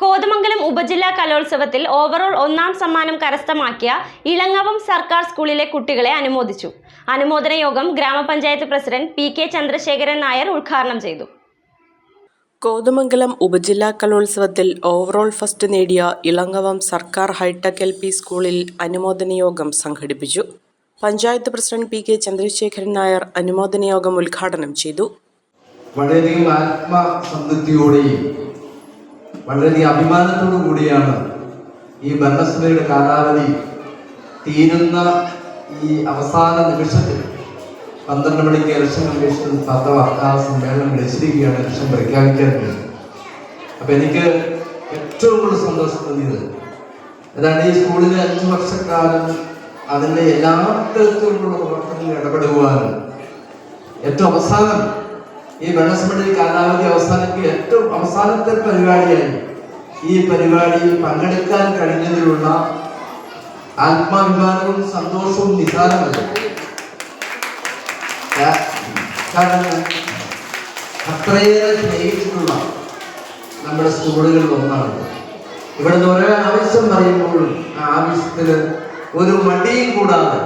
കോതമംഗലം ഉപജില്ലാ കലോത്സവത്തിൽ ഓവറോൾ ഒന്നാം സമ്മാനം കരസ്ഥമാക്കിയ ഇളങ്ങവം സർക്കാർ സ്കൂളിലെ കുട്ടികളെ അനുമോദിച്ചു. അനുമോദന യോഗം ഗ്രാമപഞ്ചായത്ത് president P K Chandrasekharan Nair ഉദ്ഘാടനം ചെയ്തു. കോതമംഗലം ഉപജില്ലാ കലോത്സവത്തിൽ ഓവറോൾ ഫസ്റ്റ് നേടിയ ഇളങ്ങവം സർക്കാർ ഹൈടെക് എൽ പി സ്കൂളിൽ അനുമോദന യോഗം സംഘടിപ്പിച്ചു. Panchayat president P K Chandrasekharan Nair അനുമോദന യോഗം ഉദ്ഘാടനം ചെയ്തു. വളരെയധികം ആത്മസംതൃപ്തിയോടെയും വളരെയധികം അഭിമാനത്തോടു കൂടിയാണ് ഈ ഭരണസഭയുടെ കാലാവധി തീരുന്ന ഈ അവസാന നിമിഷത്തിൽ പന്ത്രണ്ട് മണിക്ക് ഇലക്ഷൻ കമ്മീഷൻ പത്ത വാർത്താ സമ്മേളനം വിളിച്ചിരിക്കുകയാണ് ഇലക്ഷൻ പ്രഖ്യാപിക്കാൻ വേണ്ടി അപ്പൊ എനിക്ക് ഏറ്റവും കൂടുതൽ സന്തോഷം തോന്നിയത് അതാണ് ഈ സ്കൂളിലെ അഞ്ചു വർഷക്കാലം അതിന്റെ എല്ലാ തരത്തിലുള്ള പ്രവർത്തനങ്ങളിൽ ഇടപെടുവാനും ഏറ്റവും അവസാനം ഈ വെള്ളസമിതി കാലാവധി അവസാനിക്ക് ഏറ്റവും അവസാനത്തെ പരിപാടിയായി ഈ പരിപാടിയിൽ പങ്കെടുക്കാൻ കഴിഞ്ഞതിലുള്ള ആത്മാഭിമാനവും സന്തോഷവും നിസാരമല്ല. അത്രയേറെ സ്നേഹിച്ചിട്ടുള്ള നമ്മുടെ സ്കൂളുകളിൽ ഒന്നാണ്. ഇവിടെ നിന്ന് ഓരോ ആവശ്യം പറയുമ്പോഴും ആ ആവശ്യത്തിന് ഒരു മടിയും കൂടാതെ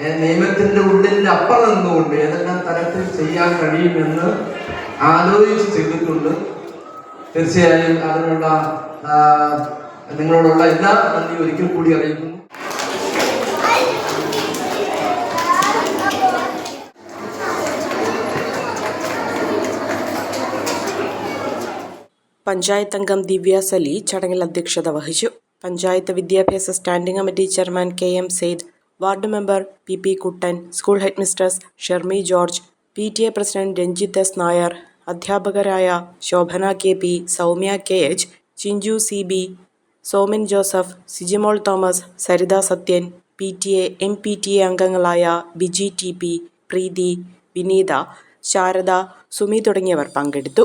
നിയമത്തിന്റെ ഉള്ളിൽ അപ്പുറം നിന്നുകൊണ്ട് ഏതെല്ലാം തരത്തിൽ ചെയ്യാൻ കഴിയുമെന്ന് ആലോചിച്ച് ചെയ്തിട്ടുണ്ട്. തീർച്ചയായും അതിനുള്ള നിങ്ങളോടുള്ള എല്ലാ നന്ദി ഒരിക്കൽ കൂടി അറിയിക്കുന്നു. പഞ്ചായത്ത് അംഗം ദിവ്യ സലി ചടങ്ങിൽ അധ്യക്ഷത വഹിച്ചു. പഞ്ചായത്ത് വിദ്യാഭ്യാസ standing committee chairman K M Sayed ward member P P Kuttan school head mistress Shermi George P T A president Ranjith S Nair അധ്യാപകരായ Shobhana K P Soumya K H Chinchu C B Somin Joseph Sijimol Thomas Saritha Sathyan P T A M P T A അംഗങ്ങളായ Biji T P Preethi Vineetha Sharada Sumi തുടങ്ങിയവർ പങ്കെടുത്തു.